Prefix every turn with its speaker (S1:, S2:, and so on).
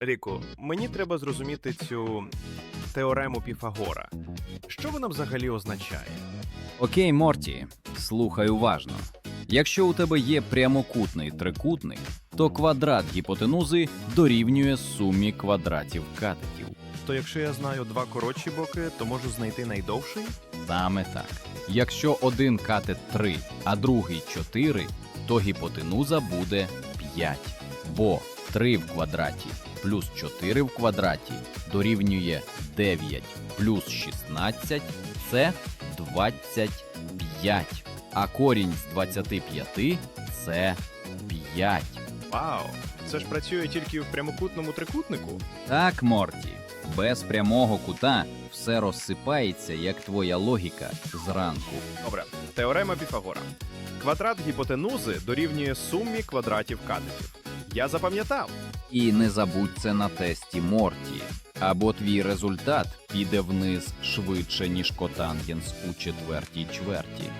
S1: Ріку, мені треба зрозуміти цю теорему Піфагора. Що вона взагалі означає?
S2: Окей, Морті, слухай уважно. Якщо у тебе є прямокутний трикутник, то квадрат гіпотенузи дорівнює сумі квадратів катетів.
S1: То якщо я знаю два коротші боки, то можу знайти найдовший?
S2: Саме так. Якщо один катет 3, а другий 4, то гіпотенуза буде 5. Бо 3 в квадраті плюс 4 в квадраті дорівнює 9 плюс 16 це 25. А корінь з 25 це 5.
S1: Вау! Це ж працює тільки в прямокутному трикутнику?
S2: Так, Морті, без прямого кута все розсипається, як твоя логіка зранку.
S1: Добре, теорема Піфагора. Квадрат гіпотенузи дорівнює сумі квадратів катетів. Я запам'ятав.
S2: І не забудь це на тесті Морті, або твій результат піде вниз швидше, ніж котангенс у четвертій чверті.